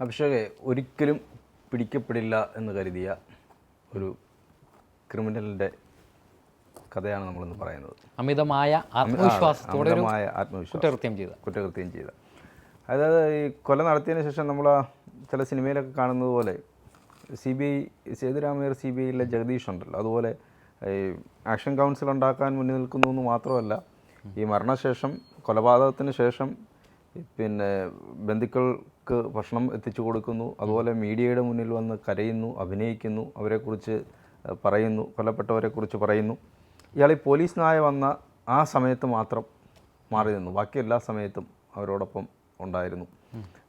അഭിഷേകെ ഒരിക്കലും പിടിക്കപ്പെടില്ല എന്ന് കരുതിയ ഒരു ക്രിമിനലിന്റെ കഥയാണ് നമ്മളിന്ന് പറയുന്നത്. അമിതമായ ആത്മവിശ്വാസത്തോടെ അമിതമായ ആത്മവിശ്വാസം. കുറ്റകൃത്യം ചെയ്ത. കുറ്റകൃത്യം ചെയ്ത. അതായത് ഈ കൊല നടത്തിയതിന് ശേഷം നമ്മൾ ചില സിനിമയിലൊക്കെ കാണുന്നത് പോലെ C B I Sethuramayyar C B ഐയിലെ Jagadish ഉണ്ടല്ലോ. അതുപോലെ ഈ ആക്ഷൻ കൗൺസിൽ ഉണ്ടാക്കാൻ മുന്നിൽ നിൽക്കുന്നു എന്ന് മാത്രമല്ല ഈ മരണശേഷം കൊലപാതകത്തിന് ശേഷം പിന്നെ ബന്ധുക്കൾക്ക് ഭക്ഷണം എത്തിച്ചു കൊടുക്കുന്നു. അതുപോലെ മീഡിയയുടെ മുന്നിൽ വന്ന് കരയുന്നു അഭിനയിക്കുന്നു അവരെക്കുറിച്ച് പറയുന്നു കൊല്ലപ്പെട്ടവരെക്കുറിച്ച് പറയുന്നു. ഇയാൾ ഈ പോലീസ് നായ വന്ന ആ സമയത്ത് മാത്രം മാറി നിന്നു. ബാക്കി എല്ലാ സമയത്തും അവരോടൊപ്പം ഉണ്ടായിരുന്നു.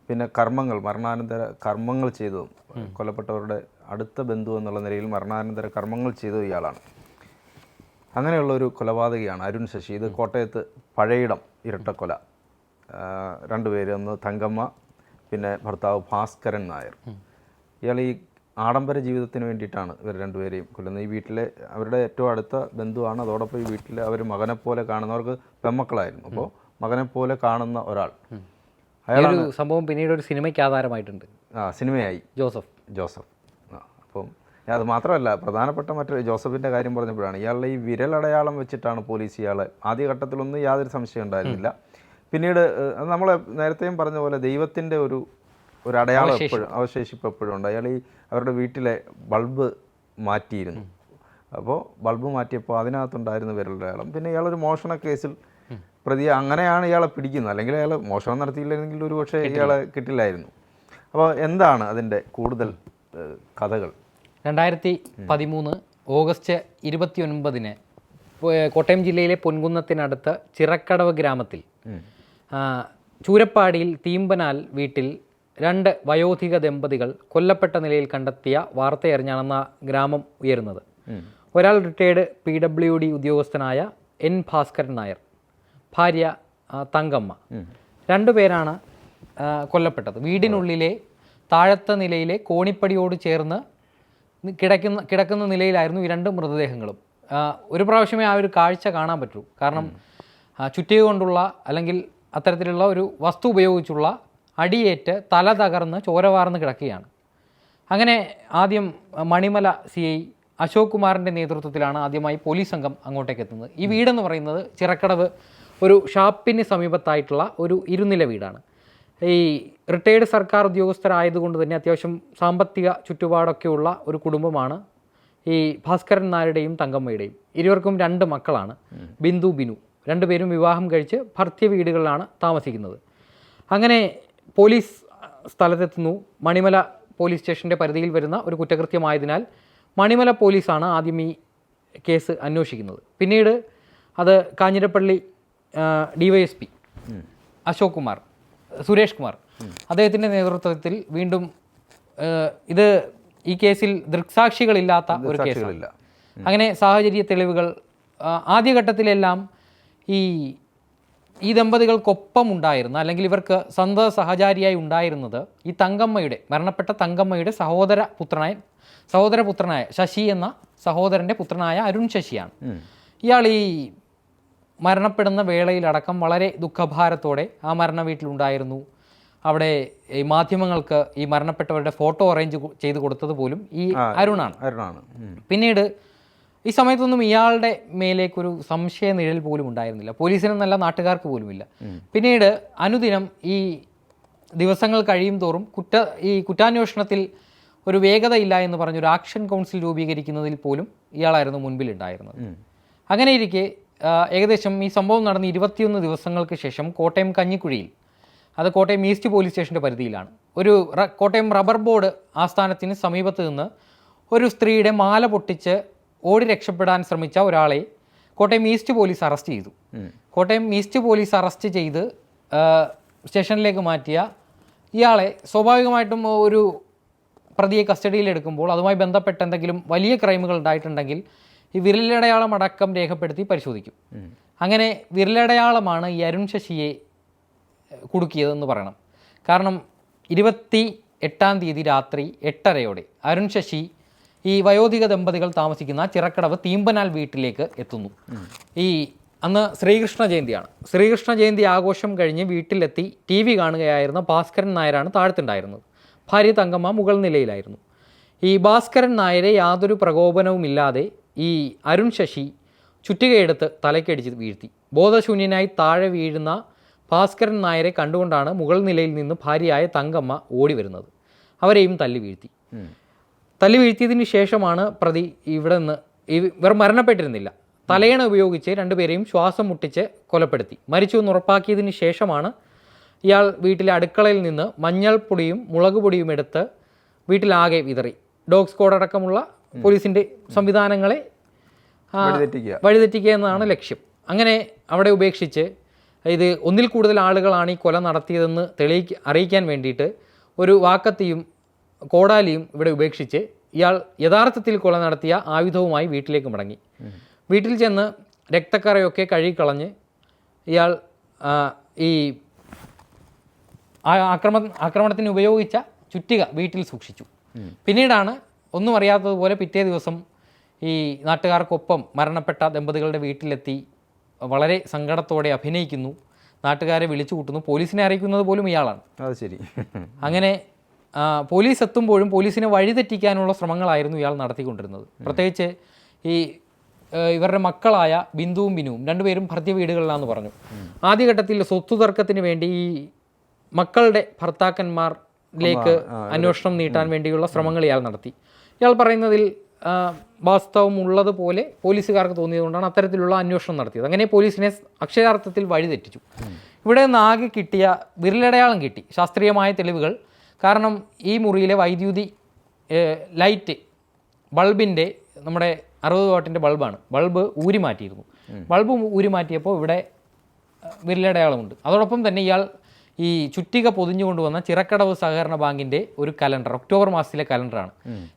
പിന്നെ കർമ്മങ്ങൾ മരണാനന്തര കർമ്മങ്ങൾ ചെയ്തതും കൊല്ലപ്പെട്ടവരുടെ അടുത്ത ബന്ധു എന്നുള്ള നിലയിൽ മരണാനന്തര കർമ്മങ്ങൾ ചെയ്തത് ഇയാളാണ്. അങ്ങനെയുള്ള ഒരു കൊലപാതകയാണ് അരുൺ ശശി. ഇത് കോട്ടയത്ത് പഴയിടം ഇരട്ടക്കൊല. രണ്ടുപേര് ഒന്ന് തങ്കമ്മ പിന്നെ ഭർത്താവ് ഭാസ്കരൻ നായർ. ഇയാൾ ഈ ആഡംബര ജീവിതത്തിന് വേണ്ടിയിട്ടാണ് ഇവർ രണ്ടുപേരെയും കൊല്ലുന്നത്. ഈ വീട്ടിലെ അവരുടെ ഏറ്റവും അടുത്ത ബന്ധുവാണ്. അതോടൊപ്പം ഈ വീട്ടിൽ അവർ മകനെ പോലെ കാണുന്നവർക്ക് പെമ്മക്കളായിരുന്നു അപ്പോൾ മകനെ പോലെ കാണുന്ന ഒരാൾ. ഒരു സംഭവം പിന്നീട് ഒരു സിനിമയ്ക്ക് ആധാരമായിട്ടുണ്ട്. ആ സിനിമയായി. ജോസഫ്. ജോസഫ്. ആ അപ്പം അത് മാത്രമല്ല പ്രധാനപ്പെട്ട മറ്റൊരു ജോസഫിന്റെ കാര്യം പറഞ്ഞപ്പോഴാണ് ഇയാളുടെ ഈ വിരലടയാളം വെച്ചിട്ടാണ് പോലീസ് ഇയാളെ ആദ്യഘട്ടത്തിലൊന്നും യാതൊരു സംശയം ഉണ്ടായിരുന്നില്ല. പിന്നീട് നമ്മൾ നേരത്തെയും പറഞ്ഞ പോലെ ദൈവത്തിന്റെ ഒരു ഒരു അടയാളം എപ്പോഴും അവശേഷിപ്പ് എപ്പോഴും ഉണ്ട്. അയാൾ ഈ അവരുടെ വീട്ടിലെ ബൾബ് മാറ്റിയിരുന്നു. അപ്പോൾ ബൾബ് മാറ്റിയപ്പോൾ അതിനകത്തുണ്ടായിരുന്ന വിരലടയാളം. പിന്നെ ഇയാളൊരു മോഷണ കേസിൽ പ്രതി അങ്ങനെയാണ് ഇയാളെ പിടിക്കുന്നത്. അല്ലെങ്കിൽ അയാൾ മോഷണം നടത്തിയില്ലെങ്കിൽ ഒരു പക്ഷേ ഇയാളെ കിട്ടില്ലായിരുന്നു. അപ്പോൾ എന്താണ് അതിന്റെ കൂടുതൽ കഥകൾ? രണ്ടായിരത്തി പതിമൂന്ന് ഓഗസ്റ്റ് ഇരുപത്തി ഒൻപതിന് കോട്ടയം ജില്ലയിലെ പൊൻകുന്നത്തിനടുത്ത് ചിറക്കടവ് ഗ്രാമത്തിൽ ചൂരപ്പാടിയിൽ തീമ്പനാൽ വീട്ടിൽ രണ്ട് വയോധിക ദമ്പതികൾ കൊല്ലപ്പെട്ട നിലയിൽ കണ്ടെത്തിയ വാർത്തയറിഞ്ഞാണെന്ന ഗ്രാമം ഉയരുന്നത്. ഒരാൾ റിട്ടയേർഡ് പി ഡബ്ല്യു ഡി ഉദ്യോഗസ്ഥനായ എൻ ഭാസ്കരൻ നായർ ഭാര്യ തങ്കമ്മ. രണ്ടുപേരാണ് കൊല്ലപ്പെട്ടത്. വീടിനുള്ളിലെ താഴത്തെ നിലയിലെ കോണിപ്പടിയോട് ചേർന്ന് കിടക്കുന്ന കിടക്കുന്ന നിലയിലായിരുന്നു ഈ രണ്ട് മൃതദേഹങ്ങളും. ഒരു പ്രാവശ്യമേ ആ ഒരു കാഴ്ച കാണാൻ പറ്റൂ. കാരണം ചുറ്റിക കൊണ്ടുള്ള അല്ലെങ്കിൽ അത്തരത്തിലുള്ള ഒരു വസ്തു ഉപയോഗിച്ചുള്ള അടിയേറ്റ് തല തകർന്ന് ചോരവാർന്ന് കിടക്കുകയാണ്. അങ്ങനെ ആദ്യം മണിമല സി ഐ അശോക് കുമാറിന്റെ നേതൃത്വത്തിലാണ് ആദ്യമായി പോലീസ് സംഘം അങ്ങോട്ടേക്ക് എത്തുന്നത്. ഈ വീടെന്ന് പറയുന്നത് ചിറക്കടവ് ഒരു ഷാപ്പിന് സമീപത്തായിട്ടുള്ള ഒരു ഇരുനില വീടാണ്. ഈ റിട്ടയേർഡ് സർക്കാർ ഉദ്യോഗസ്ഥരായതുകൊണ്ട് തന്നെ അത്യാവശ്യം സാമ്പത്തിക ചുറ്റുപാടൊക്കെയുള്ള ഒരു കുടുംബമാണ് ഈ ഭാസ്കരൻ നായരുടെയും തങ്കമ്മയുടെയും. ഇരുവർക്കും രണ്ട് മക്കളാണ്. ബിന്ദു ബിനു. രണ്ടുപേരും വിവാഹം കഴിച്ച് ഭർത്യ വീടുകളിലാണ് താമസിക്കുന്നത്. അങ്ങനെ പോലീസ് സ്ഥലത്തെത്തുന്നു. മണിമല പോലീസ് സ്റ്റേഷന്റെ പരിധിയിൽ വരുന്ന ഒരു കുറ്റകൃത്യമായതിനാൽ മണിമല പോലീസാണ് ആദ്യം ഈ കേസ് അന്വേഷിക്കുന്നത്. പിന്നീട് അത് കാഞ്ഞിരപ്പള്ളി ഡിവൈഎസ്പി അശോക് കുമാർ സുരേഷ് കുമാർ അദ്ദേഹത്തിന്റെ നേതൃത്വത്തിൽ വീണ്ടും ഇത് ഈ കേസിൽ ദൃക്സാക്ഷികളില്ലാത്ത ഒരു കേസുകളില്ല അങ്ങനെ സാഹചര്യ തെളിവുകൾ ആദ്യഘട്ടത്തിലെല്ലാം ഈ ഈ ദമ്പതികൾക്കൊപ്പം ഉണ്ടായിരുന്ന അല്ലെങ്കിൽ ഇവർക്ക് സന്ത സഹചാരിയായി ഉണ്ടായിരുന്നത് ഈ തങ്കമ്മയുടെ മരണപ്പെട്ട തങ്കമ്മയുടെ സഹോദര പുത്രനായ സഹോദര പുത്രനായ ശശി എന്ന സഹോദരന്റെ പുത്രനായ അരുൺ ശശിയാണ്. ഇയാൾ ഈ മരണപ്പെടുന്ന വേളയിലടക്കം വളരെ ദുഃഖഭാരത്തോടെ ആ മരണ വീട്ടിലുണ്ടായിരുന്നു. അവിടെ ഈ മാധ്യമങ്ങൾക്ക് ഈ മരണപ്പെട്ടവരുടെ ഫോട്ടോ അറേഞ്ച് ചെയ്ത് കൊടുത്തത് പോലും ഈ അരുണാണ്. അരുണാണ്. പിന്നീട് ഈ സമയത്തൊന്നും ഇയാളുടെ മേലേക്കൊരു സംശയ നിഴൽ പോലും ഉണ്ടായിരുന്നില്ല. പോലീസിനെന്നല്ല നാട്ടുകാർക്ക് പോലുമില്ല. പിന്നീട് അനുദിനം ഈ ദിവസങ്ങൾ കഴിയും തോറും കുറ്റ ഈ കുറ്റാന്വേഷണത്തിൽ ഒരു വേഗത ഇല്ല എന്ന് പറഞ്ഞൊരു ആക്ഷൻ കൗൺസിൽ രൂപീകരിക്കുന്നതിൽ പോലും ഇയാളായിരുന്നു മുൻപിലുണ്ടായിരുന്നത്. അങ്ങനെ ഇരിക്കെ ഏകദേശം ഈ സംഭവം നടന്ന് ഇരുപത്തിയൊന്ന് ദിവസങ്ങൾക്ക് ശേഷം കോട്ടയം കഞ്ഞിക്കുഴിയിൽ അത് കോട്ടയം ഈസ്റ്റ് പോലീസ് സ്റ്റേഷന്റെ പരിധിയിലാണ്. ഒരു കോട്ടയം റബ്ബർ ബോർഡ് ആസ്ഥാനത്തിന് സമീപത്ത് നിന്ന് ഒരു സ്ത്രീയുടെ മാല പൊട്ടിച്ച് ഓടി രക്ഷപ്പെടാൻ ശ്രമിച്ച ഒരാളെ കോട്ടയം ഈസ്റ്റ് പോലീസ് അറസ്റ്റ് ചെയ്തു. കോട്ടയം ഈസ്റ്റ് പോലീസ് അറസ്റ്റ് ചെയ്ത് സ്റ്റേഷനിലേക്ക് മാറ്റിയ ഇയാളെ സ്വാഭാവികമായിട്ടും ഒരു പ്രതിയെ കസ്റ്റഡിയിൽ എടുക്കുമ്പോൾ അതുമായി ബന്ധപ്പെട്ട എന്തെങ്കിലും വലിയ ക്രൈമുകൾ ഉണ്ടായിട്ടുണ്ടെങ്കിൽ ഈ വിരലടയാളം അടക്കം രേഖപ്പെടുത്തി പരിശോധിക്കും. അങ്ങനെ വിരലടയാളമാണ് ഈ അരുൺ ശശിയെ കുടുക്കിയതെന്ന് പറയണം. കാരണം ഇരുപത്തി എട്ടാം തീയതി രാത്രി എട്ടരയോടെ അരുൺ ശശി ഈ വയോധിക ദമ്പതികൾ താമസിക്കുന്ന ചിറക്കടവ് തീമ്പനാൽ വീട്ടിലേക്ക് എത്തുന്നു. ഈ അന്ന് ശ്രീകൃഷ്ണ ജയന്തിയാണ്. ശ്രീകൃഷ്ണ ജയന്തി ആഘോഷം കഴിഞ്ഞ് വീട്ടിലെത്തി ടി വി കാണുകയായിരുന്ന ഭാസ്കരൻ നായരാണ് താഴത്തുണ്ടായിരുന്നത്. ഭാര്യ തങ്കമ്മ മുകൾ നിലയിലായിരുന്നു. ഈ ഭാസ്കരൻ നായരെ യാതൊരു പ്രകോപനവുമില്ലാതെ ഈ അരുൺ ശശി ചുറ്റികയെടുത്ത് തലക്കടിച്ച് വീഴ്ത്തി. ബോധശൂന്യനായി താഴെ വീഴുന്ന ഭാസ്കരൻ നായരെ കണ്ടുകൊണ്ടാണ് മുകൾ നിലയിൽ നിന്ന് ഭാര്യയായ തങ്കമ്മ ഓടി വരുന്നത് അവരെയും തല്ലി വീഴ്ത്തി. തല്ലി വീഴ്ത്തിയതിന് ശേഷമാണ് പ്രതി ഇവിടെ നിന്ന് ഇവർ മരണപ്പെട്ടിരുന്നില്ല. തലയണ ഉപയോഗിച്ച് രണ്ടുപേരെയും ശ്വാസം മുട്ടിച്ച് കൊലപ്പെടുത്തി. മരിച്ചു എന്ന് ഉറപ്പാക്കിയതിന് ശേഷമാണ് ഇയാൾ വീട്ടിലെ അടുക്കളയിൽ നിന്ന് മഞ്ഞൾപ്പൊടിയും മുളക് പൊടിയും എടുത്ത് വീട്ടിലാകെ വിതറി. ഡോഗ് സ്ക്വാഡ് അടക്കമുള്ള പോലീസിന്റെ സംവിധാനങ്ങളെ വഴിതെറ്റിക്കുക എന്നതാണ് ലക്ഷ്യം. അങ്ങനെ അവിടെ ഉപേക്ഷിച്ച് ഇത് ഒന്നിൽ കൂടുതൽ ആളുകളാണ് ഈ കൊല നടത്തിയതെന്ന് തെളിയിക്ക അറിയിക്കാൻ വേണ്ടിയിട്ട് ഒരു വാക്കത്തിയും കോടാലിയും ഇവിടെ ഉപേക്ഷിച്ച് ഇയാൾ യഥാർത്ഥത്തിൽ കൊല നടത്തിയ ആയുധവുമായി വീട്ടിലേക്ക് മടങ്ങി. വീട്ടിൽ ചെന്ന് രക്തക്കറയൊക്കെ കഴുകിക്കളഞ്ഞ് ഇയാൾ ഈ ആക്രമണ ആക്രമ ആക്രമണത്തിന് ഉപയോഗിച്ച ചുറ്റിക വീട്ടിൽ സൂക്ഷിച്ചു. പിന്നീടാണ് ഒന്നും അറിയാത്തതുപോലെ പിറ്റേ ദിവസം ഈ നാട്ടുകാർക്കൊപ്പം മരണപ്പെട്ട ദമ്പതികളുടെ വീട്ടിലെത്തി വളരെ സങ്കടത്തോടെ അഭിനയിക്കുന്നു. നാട്ടുകാരെ വിളിച്ചു കൂട്ടുന്നു. പോലീസിനെ അറിയിക്കുന്നത് പോലും ഇയാളാണ്. അത് ശരി. അങ്ങനെ പോലീസ് എത്തുമ്പോഴും പോലീസിനെ വഴിതെറ്റിക്കാനുള്ള ശ്രമങ്ങളായിരുന്നു ഇയാൾ നടത്തിക്കൊണ്ടിരുന്നത്. പ്രത്യേകിച്ച് ഈ ഇവരുടെ മക്കളായ ബിന്ദുവും ബിനുവും രണ്ടുപേരും ഭർത്തി വീടുകളിലാന്ന് പറഞ്ഞു. ആദ്യഘട്ടത്തിൽ സ്വത്തു തർക്കത്തിന് വേണ്ടി ഈ മക്കളുടെ ഭർത്താക്കന്മാരിലേക്ക് അന്വേഷണം നീട്ടാൻ വേണ്ടിയുള്ള ശ്രമങ്ങൾ ഇയാൾ നടത്തി. ഇയാൾ പറയുന്നതിൽ വാസ്തവം ഉള്ളതുപോലെ പോലീസുകാർക്ക് തോന്നിയതുകൊണ്ടാണ് അത്തരത്തിലുള്ള അന്വേഷണം നടത്തിയത്. അങ്ങനെ പോലീസിനെ അക്ഷരാർത്ഥത്തിൽ വഴിതെറ്റിച്ചു. ഇവിടെ നിന്ന് ആകെ കിട്ടിയ വിരലടയാളം കിട്ടി. ശാസ്ത്രീയമായ തെളിവുകൾ കാരണം ഈ മുറിയിലെ വൈദ്യുതി ലൈറ്റ് ബൾബിന്റെ നമ്മുടെ അറുപത് വാട്ടിന്റെ ബൾബാണ്. ബൾബ് ഊരി മാറ്റിയിരുന്നു. ബൾബ് ഊരി മാറ്റിയപ്പോൾ ഇവിടെ വിരലടയാളമുണ്ട്. അതോടൊപ്പം തന്നെ ഇയാൾ ഈ ചുറ്റിക പൊതിഞ്ഞു കൊണ്ടുവന്ന ചിറക്കടവ് സഹകരണ ബാങ്കിന്റെ ഒരു കലണ്ടർ ഒക്ടോബർ മാസത്തിലെ കലണ്ടറാണ്.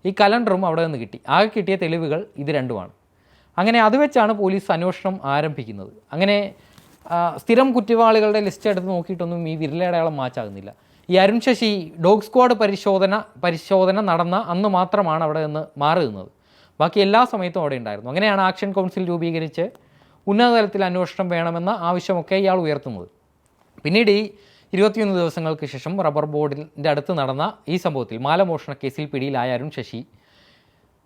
ഈ കലണ്ടറും അവിടെ നിന്ന് കിട്ടി. ആകെ കിട്ടിയ തെളിവുകൾ ഇത് രണ്ടുമാണ്. അങ്ങനെ അത് വെച്ചാണ് പോലീസ് അന്വേഷണം ആരംഭിക്കുന്നത്. അങ്ങനെ സ്ഥിരം കുറ്റവാളികളുടെ ലിസ്റ്റ് എടുത്ത് നോക്കിയിട്ടൊന്നും ഈ വിരലടയാളം മാച്ചാകുന്നില്ല. ഈ അരുൺ ശശി ഡോഗ് സ്ക്വാഡ് പരിശോധന പരിശോധന നടന്ന അന്ന് മാത്രമാണ് അവിടെ നിന്ന് മാറി നിന്നത്. ബാക്കി എല്ലാ സമയത്തും അവിടെ ഉണ്ടായിരുന്നു. അങ്ങനെയാണ് ആക്ഷൻ കൗൺസിൽ രൂപീകരിച്ച് ഉന്നതതലത്തിൽ അന്വേഷണം വേണമെന്ന ആവശ്യമൊക്കെ ഇയാൾ ഉയർത്തുന്നത്. പിന്നീട് ഈ ഇരുപത്തിയൊന്ന് ദിവസങ്ങൾക്ക് ശേഷം റബ്ബർ ബോർഡിന്റെ അടുത്ത് നടന്ന ഈ സംഭവത്തിൽ മാലമോഷണ കേസിൽ പിടിയിലായ അരുൺ ശശി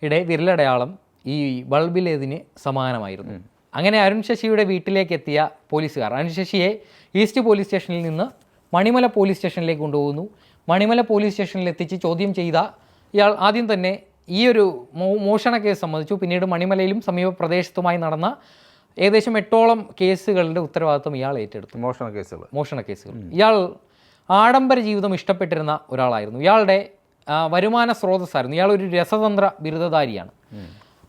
യുടെ വിരലടയാളം ഈ ബൾബിലേതിന് സമാനമായിരുന്നു. അങ്ങനെ അരുൺ ശശിയുടെ വീട്ടിലേക്ക് എത്തിയ പോലീസുകാർ അരുൺ ശശിയെ ഈസ്റ്റ് പോലീസ് സ്റ്റേഷനിൽ നിന്ന് മണിമല പോലീസ് സ്റ്റേഷനിലേക്ക് കൊണ്ടുപോകുന്നു. മണിമല പോലീസ് സ്റ്റേഷനിൽ എത്തിച്ച് ചോദ്യം ചെയ്ത ഇയാൾ ആദ്യം തന്നെ ഈ ഒരു മോഷണ കേസ് സംബന്ധിച്ചു പിന്നീട് മണിമലയിലും സമീപ പ്രദേശത്തുമായി നടന്ന ഏകദേശം എട്ടോളം കേസുകളുടെ ഉത്തരവാദിത്വം ഇയാൾ ഏറ്റെടുത്തു. മോഷണ കേസുകൾ. മോഷണ കേസുകൾ. ഇയാൾ ആഡംബര ജീവിതം ഇഷ്ടപ്പെട്ടിരുന്ന ഒരാളായിരുന്നു. ഇയാളുടെ വരുമാന സ്രോതസ്സായിരുന്നു. ഇയാൾ ഒരു രസതന്ത്ര ബിരുദധാരിയാണ്.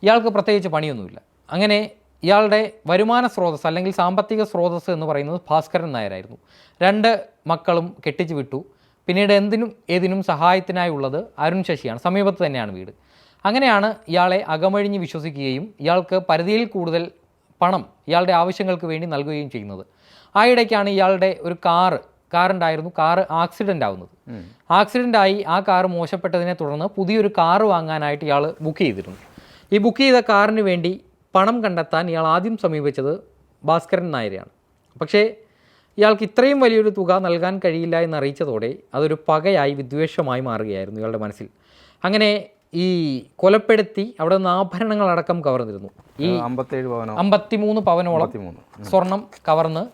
ഇയാൾക്ക് പ്രത്യേകിച്ച് പണിയൊന്നുമില്ല. അങ്ങനെ ഇയാളുടെ വരുമാന സ്രോതസ് അല്ലെങ്കിൽ സാമ്പത്തിക സ്രോതസ് എന്ന് പറയുന്നത് ഭാസ്കരൻ നായരായിരുന്നു. രണ്ട് മക്കളും കെട്ടിച്ചു വിട്ടു. പിന്നീട് എന്തിനും ഏതിനും സഹായത്തിനായി ഉള്ളത് അരുൺ ശശിയാണ്. സമീപത്ത് തന്നെയാണ് വീട്. അങ്ങനെയാണ് ഇയാളെ അകമഴിഞ്ഞ് വിശ്വസിക്കുകയും ഇയാൾക്ക് പരിധിയിൽ കൂടുതൽ പണം ഇയാളുടെ ആവശ്യങ്ങൾക്ക് വേണ്ടി നൽകുകയും ചെയ്യുന്നത്. ആ ഇടയ്ക്കാണ് ഇയാളുടെ ഒരു കാറ് കാറുണ്ടായിരുന്നു. കാറ് ആക്സിഡന്റ് ആവുന്നത്. ആക്സിഡന്റ് ആയി ആ കാറ് മോശപ്പെട്ടതിനെ തുടർന്ന് പുതിയൊരു കാറ് വാങ്ങാനായിട്ട് ഇയാൾ ബുക്ക് ചെയ്തിരുന്നു. ഈ ബുക്ക് ചെയ്ത കാറിന് വേണ്ടി പണം കണ്ടെത്താൻ ഇയാൾ ആദ്യം സമീപിച്ചത് ഭാസ്കരൻ നായരെയാണ്. പക്ഷേ ഇയാൾക്ക് ഇത്രയും വലിയൊരു തുക നൽകാൻ കഴിയില്ല എന്ന് അറിയിച്ചതോടെ അതൊരു പകയായി വിദ്വേഷമായി മാറുകയായിരുന്നു ഇയാളുടെ മനസ്സിൽ. അങ്ങനെ ഈ കൊലപ്പെടുത്തി അവിടെ നിന്ന് ആഭരണങ്ങളടക്കം കവർന്നിരുന്നു. ഈ അമ്പത്തേഴ് പവനോ? അമ്പത്തിമൂന്ന് പവനോളം സ്വർണം കവർന്ന്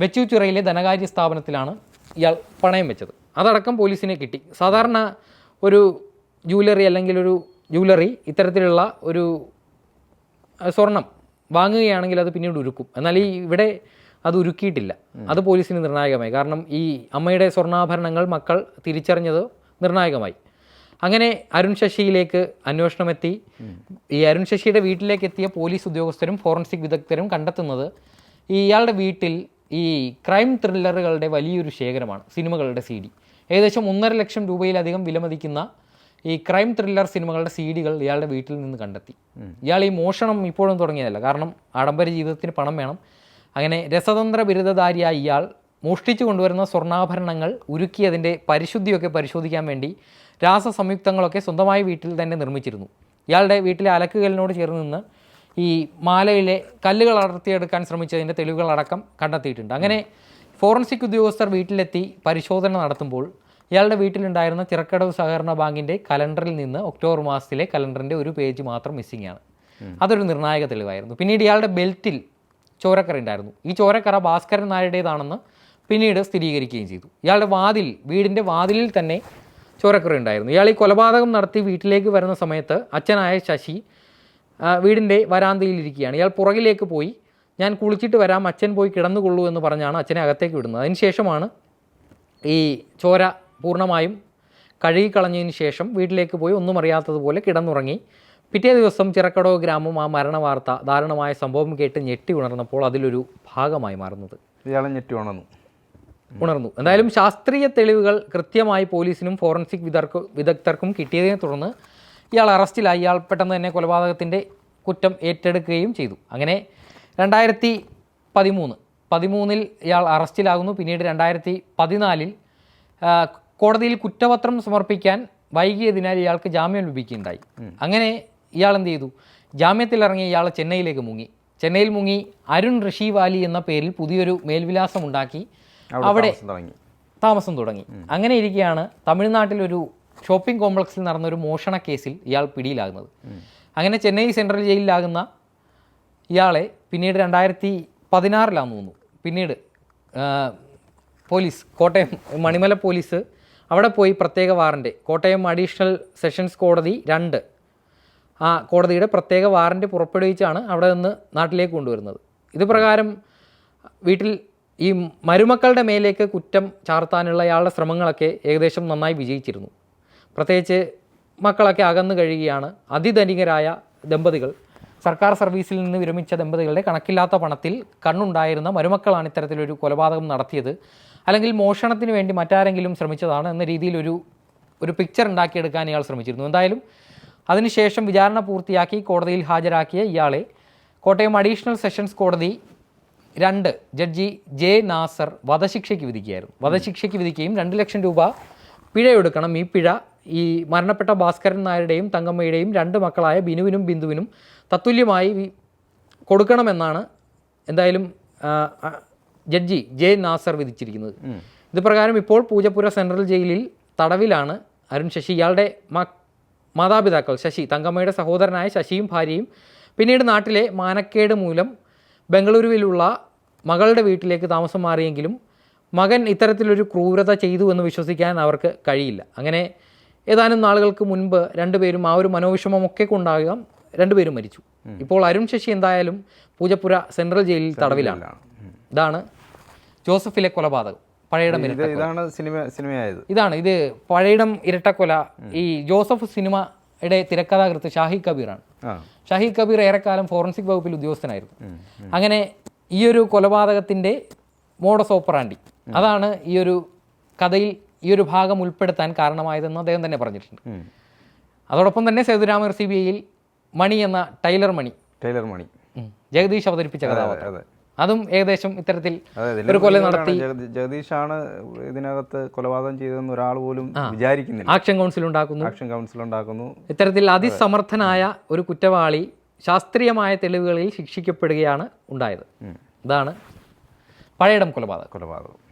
വെച്ചൂച്ചിറയിലെ ധനകാര്യ സ്ഥാപനത്തിലാണ് ഇയാൾ പണയം വെച്ചത്. അതടക്കം പോലീസിനെ കിട്ടി. സാധാരണ ഒരു ജൂവലറി അല്ലെങ്കിൽ ഒരു ജൂവലറി ഇത്തരത്തിലുള്ള ഒരു സ്വർണം. വാങ്ങുകയാണെങ്കിൽ അത് പിന്നീട് ഉരുക്കും. എന്നാൽ ഈ ഇവിടെ അത് ഉരുക്കിയിട്ടില്ല. അത് പോലീസിന് നിർണായകമായി. കാരണം ഈ അമ്മയുടെ സ്വർണാഭരണങ്ങൾ മക്കൾ തിരിച്ചറിഞ്ഞത് നിർണായകമായി. അങ്ങനെ അരുൺ ശശിയിലേക്ക് അന്വേഷണം എത്തി ഈ അരുൺ ശശിയുടെ വീട്ടിലേക്ക് എത്തിയ പോലീസ് ഉദ്യോഗസ്ഥരും ഫോറൻസിക് വിദഗ്ധരും കണ്ടെത്തുന്നത് ഈ ഇയാളുടെ വീട്ടിൽ ഈ ക്രൈം ത്രില്ലറുകളുടെ വലിയൊരു ശേഖരമാണ് സിനിമകളുടെ സി ഡി. ഏകദേശം ഒന്നര ലക്ഷം രൂപയിലധികം വിലമതിക്കുന്ന ഈ ക്രൈം ത്രില്ലർ സിനിമകളുടെ സി ഡികൾ ഇയാളുടെ വീട്ടിൽ നിന്ന് കണ്ടെത്തി. ഇയാൾ ഈ മോഷണം ഇപ്പോഴും തുടങ്ങിയതല്ല. കാരണം ആഡംബര ജീവിതത്തിന് പണം വേണം. അങ്ങനെ രസതന്ത്ര ബിരുദധാരിയായ ഇയാൾ മോഷ്ടിച്ചു കൊണ്ടുവരുന്ന സ്വർണാഭരണങ്ങൾ ഉരുക്കിയതിന്റെ പരിശുദ്ധിയൊക്കെ പരിശോധിക്കാൻ വേണ്ടി രാസ സംയുക്തങ്ങളൊക്കെ സ്വന്തമായി വീട്ടിൽ തന്നെ നിർമ്മിച്ചിരുന്നു. ഇയാളുടെ വീട്ടിലെ അലക്കുകലിനോട് ചേർന്ന് നിന്ന് ഈ മാലയിലെ കല്ലുകൾ അടർത്തിയെടുക്കാൻ ശ്രമിച്ചതിന്റെ തെളിവുകളടക്കം കണ്ടെത്തിയിട്ടുണ്ട്. അങ്ങനെ ഫോറൻസിക് ഉദ്യോഗസ്ഥർ വീട്ടിലെത്തി പരിശോധന നടത്തുമ്പോൾ ഇയാളുടെ വീട്ടിലുണ്ടായിരുന്ന ചിറക്കടവ് സഹകരണ ബാങ്കിന്റെ കലണ്ടറിൽ നിന്ന് ഒക്ടോബർ മാസത്തിലെ കലണ്ടറിന്റെ ഒരു പേജ് മാത്രം മിസ്സിംഗ് ആണ് അതൊരു നിർണായക തെളിവായിരുന്നു. പിന്നീട് ഇയാളുടെ ബെൽറ്റിൽ ചോരക്കറ ഉണ്ടായിരുന്നു. ഈ ചോരക്കറ ഭാസ്കരൻ നായരുടേതാണെന്ന് പിന്നീട് സ്ഥിരീകരിക്കുകയും ചെയ്തു. ഇയാളുടെ വാതിൽ വീടിന്റെ വാതിലിൽ തന്നെ ചോരക്കറ ഉണ്ടായിരുന്നു. ഇയാൾ ഈ കൊലപാതകം നടത്തി വീട്ടിലേക്ക് വരുന്ന സമയത്ത് അച്ഛനായ ശശി വീടിന്റെ വരാന്തയിൽ ഇരിക്കുകയാണ്. ഇയാൾ പുറകിലേക്ക് പോയി ഞാൻ കുളിച്ചിട്ട് വരാം അച്ഛൻ പോയി കിടന്നുകൊള്ളൂ എന്ന് പറഞ്ഞാണ് അച്ഛനെ അകത്തേക്ക് വിടുന്നത്. അതിനുശേഷമാണ് ഈ ചോര പൂർണമായും കഴുകിക്കളഞ്ഞതിന് ശേഷം വീട്ടിലേക്ക് പോയി ഒന്നും അറിയാത്തതുപോലെ കിടന്നുറങ്ങി. പിറ്റേ ദിവസം ചിറക്കടവ് ഗ്രാമം ആ മരണ വാർത്ത ദാരുണമായ സംഭവം കേട്ട് ഞെട്ടി ഉണർന്നപ്പോൾ അതിലൊരു ഭാഗമായി മാറുന്നത്. ഇയാളെ ഞെട്ടി ഉണർന്നു. ഉണർന്നു. എന്തായാലും ശാസ്ത്രീയ തെളിവുകൾ കൃത്യമായി പോലീസിനും ഫോറൻസിക് വിദഗ്ധർക്കും വിദഗ്ധർക്കും കിട്ടിയതിനെ തുടർന്ന് ഇയാൾ അറസ്റ്റിലായി. ഇയാൾ പെട്ടെന്ന് തന്നെ കൊലപാതകത്തിന്റെ കുറ്റം ഏറ്റെടുക്കുകയും ചെയ്തു. അങ്ങനെ രണ്ടായിരത്തി പതിമൂന്ന് പതിമൂന്നിൽ ഇയാൾ അറസ്റ്റിലാകുന്നു. പിന്നീട് രണ്ടായിരത്തി പതിനാലിൽ കോടതിയിൽ കുറ്റപത്രം സമർപ്പിക്കാൻ വൈകിയതിനാൽ ഇയാൾക്ക് ജാമ്യം ലഭിക്കുകയുണ്ടായി. അങ്ങനെ ഇയാൾ എന്ത് ചെയ്തു? ജാമ്യത്തിൽ ഇറങ്ങി ഇയാൾ ചെന്നൈയിലേക്ക് മുങ്ങി. ചെന്നൈയിൽ മുങ്ങി അരുൺ ഋഷി വാലി എന്ന പേരിൽ പുതിയൊരു മേൽവിലാസം ഉണ്ടാക്കി. അവിടെ താമസം തുടങ്ങി. താമസം തുടങ്ങി. അങ്ങനെ ഇരിക്കുകയാണ് തമിഴ്നാട്ടിലൊരു ഷോപ്പിംഗ് കോംപ്ലക്സിൽ നടന്ന ഒരു മോഷണ കേസിൽ ഇയാൾ പിടിയിലാകുന്നത്. അങ്ങനെ ചെന്നൈ സെൻട്രൽ ജയിലിലാകുന്ന ഇയാളെ പിന്നീട് രണ്ടായിരത്തി പതിനാറിലാണെന്ന് തോന്നുന്നു. പിന്നീട് പോലീസ് കോട്ടയം മണിമല പോലീസ് അവിടെ പോയി പ്രത്യേക വാറന്റ്. കോട്ടയം അഡീഷണൽ സെഷൻസ് കോടതി രണ്ട്. ആ കോടതിയുടെ പ്രത്യേക വാറന്റ് പുറപ്പെടുവിച്ചാണ് അവിടെ നിന്ന് നാട്ടിലേക്ക് കൊണ്ടുവരുന്നത്. ഇത് പ്രകാരം വീട്ടിൽ ഈ മരുമക്കളുടെ മേലേക്ക് കുറ്റം ചാർത്താനുള്ള അയാളുടെ ശ്രമങ്ങളൊക്കെ ഏകദേശം നന്നായി വിജയിച്ചിരുന്നു. പ്രത്യേകിച്ച് മക്കളൊക്കെ അകന്നു കഴിയുകയാണ് അതിധനികരായ ദമ്പതികൾ. സർക്കാർ സർവീസിൽ നിന്ന് വിരമിച്ച ദമ്പതികളുടെ കണക്കില്ലാത്ത പണത്തിൽ കണ്ണുണ്ടായിരുന്ന മരുമക്കളാണ് ഇത്തരത്തിലൊരു കൊലപാതകം നടത്തിയത്. അല്ലെങ്കിൽ മോഷണത്തിന് വേണ്ടി മറ്റാരെങ്കിലും ശ്രമിച്ചതാണ് എന്ന രീതിയിൽ ഒരു ഒരു പിക്ചർ ഉണ്ടാക്കിയെടുക്കാൻ ഇയാൾ ശ്രമിച്ചിരുന്നു. എന്തായാലും അതിനുശേഷം വിചാരണ പൂർത്തിയാക്കി കോടതിയിൽ ഹാജരാക്കിയ ഇയാളെ കോട്ടയം അഡീഷണൽ സെഷൻസ് കോടതി രണ്ട് ജഡ്ജി ജെ നാസർ വധശിക്ഷയ്ക്ക് വിധിക്കുകയായിരുന്നു. വധശിക്ഷയ്ക്ക് വിധിക്കുകയും രണ്ട് ലക്ഷം രൂപ പിഴയെടുക്കണം. ഈ പിഴ ഈ മരണപ്പെട്ട ഭാസ്കരൻ നായരുടെയും തങ്കമ്മയുടെയും രണ്ട് മക്കളായ ബിനുവിനും ബിന്ദുവിനും തത്തുല്യമായി കൊടുക്കണമെന്നാണ് എന്തായാലും ജഡ്ജി ജെ നാസർ വിധിച്ചിരിക്കുന്നത്. ഇത് പ്രകാരം ഇപ്പോൾ പൂജപ്പുര സെൻട്രൽ ജയിലിൽ തടവിലാണ് അരുൺ ശശി. ഇയാളുടെ മാതാപിതാക്കൾ ശശി തങ്കമ്മയുടെ സഹോദരനായ ശശിയും ഭാര്യയും പിന്നീട് നാട്ടിലെ മാനക്കേട് മൂലം ബംഗളൂരുവിലുള്ള മകളുടെ വീട്ടിലേക്ക് താമസം മാറിയെങ്കിലും മകൻ ഇത്തരത്തിലൊരു ക്രൂരത ചെയ്തു എന്ന് വിശ്വസിക്കാൻ അവർക്ക് കഴിയില്ല. അങ്ങനെ ഏതാനും നാളുകൾക്ക് മുൻപ് രണ്ടുപേരും ആ ഒരു മനോവിഷമമൊക്കെ കൊണ്ടാകാം രണ്ടുപേരും മരിച്ചു. ഇപ്പോൾ അരുൺ ശശി എന്തായാലും പൂജപ്പുര സെൻട്രൽ ജയിലിൽ തടവിലാണ്. ഇതാണ് ജോസഫിലെ കൊലപാതകം പഴയടം ഇതാണ് സിനിമ സിനിമയായത്. ഇതാണ് ഇത് പഴയടം ഇരട്ടക്കൊല. ഈ ജോസഫ് സിനിമയുടെ തിരക്കഥാകൃത്ത് ഷാഹി കബീറാണ്. ഷാഹി കബീർ ഏറെക്കാലം ഫോറൻസിക് വകുപ്പിൽ ഉദ്യോഗസ്ഥനായിരുന്നു. അങ്ങനെ ഈ ഒരു കൊലപാതകത്തിന്റെ മോഡസ് ഓപ്പറാണ്ടി അതാണ് ഈ ഒരു കഥയിൽ ഈ ഒരു ഭാഗം ഉൾപ്പെടുത്താൻ കാരണമായതെന്ന് അദ്ദേഹം തന്നെ പറഞ്ഞിട്ടുണ്ട്. അതോടൊപ്പം തന്നെ സേതുരാമർ സി ബി ഐയിൽ മണി എന്ന ടൈലർ മണി. ടൈലർ മണി. ജഗദീഷ് അവതരിപ്പിച്ച കഥാപാത്രം. അതെ ഏകദേശം ഇത്തരത്തിൽ ഒരു കൊല നടത്തി. ജഗദീ- ജഗദീഷാണ് ഇതിനകത്ത് കൊലപാതകം ചെയ്തതെന്ന് ഒരാൾ പോലും വിചാരിക്കുന്നില്ല. ആക്ഷൻ കൗൺസിൽ ഉണ്ടാക്കുന്നു. ആക്ഷൻ കൗൺസിൽ ഉണ്ടാക്കുന്നു. ഇത്തരത്തിൽ അതിസമർത്ഥനായ ഒരു കുറ്റവാളി ശാസ്ത്രീയമായ തെളിവുകളിൽ ശിക്ഷിക്കപ്പെടുകയാണ് ഉണ്ടായത്. ഇതാണ് പഴയടം കൊലപാതകം. കൊലപാതകം.